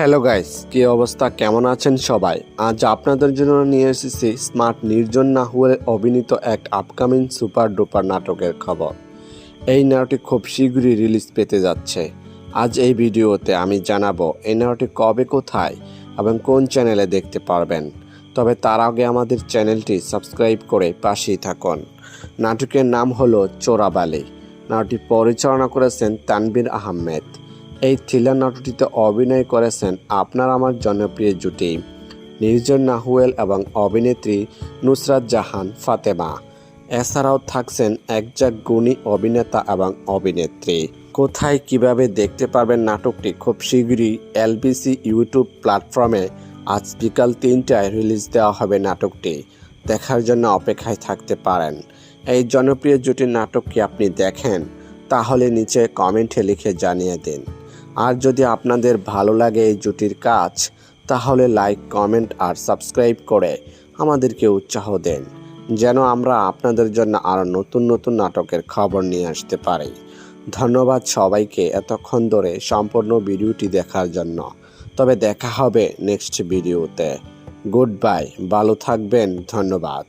Hello guys, কি অবস্থা? কেমন আছেন সবাই? আজ আপনাদের জন্য নিয়ে এসেছি স্মার্ট নির্জন নাহুয়ের অভিনীত এক আপকামিং সুপার ডুপার নাটকের খবর। এই নাটকটি খুব শীঘ্রই রিলিজ পেতে যাচ্ছে। আজ এই ভিডিওতে আমি জানাব এই নাটকটি কবে, কোথায় এবং কোন চ্যানেলে দেখতে পারবেন। তবে তার আগে আমাদের চ্যানেলটি সাবস্ক্রাইব করে পাশেই থাকুন। নাটকের নাম হলো চোরাবালি। নাটকটি পরিচালনা করেছেন তানবীর আহমেদ। এই থ্রিলার নাটকটিতে অভিনয় করেছেন আপনার আমার জনপ্রিয় জুটি, নির্জন নাহুয়েল এবং অভিনেত্রী নুসরাত জাহান ফাতেমা। এছাড়াও থাকছেন একজাক গুণী অভিনেতা এবং অভিনেত্রী। কোথায় কীভাবে দেখতে পারবেন নাটকটি খুব শীঘ্রই এলবিসি ইউটিউব প্ল্যাটফর্মে। আজ বিকাল তিনটায় রিলিজ দেওয়া হবে নাটকটি। দেখার জন্য অপেক্ষায় থাকতে পারেন। এই জনপ্রিয় জুটির নাটক কি আপনি দেখেন? তাহলে নিচে কমেন্টে লিখে জানিয়ে দিন। আর যদি আপনাদের ভালো লাগে এই জুটির কাজ, তাহলে লাইক কমেন্ট আর সাবস্ক্রাইব করে আমাদেরকে উৎসাহ দেন, যেন আমরা আপনাদের জন্য আরও নতুন নতুন নাটকের খবর নিয়ে আসতে পারি। ধন্যবাদ সবাইকে এতক্ষণ ধরে সম্পূর্ণ ভিডিওটি দেখার জন্য। তবে দেখা হবে নেক্সট ভিডিওতে গুড বাই ভালো থাকবেন, ধন্যবাদ।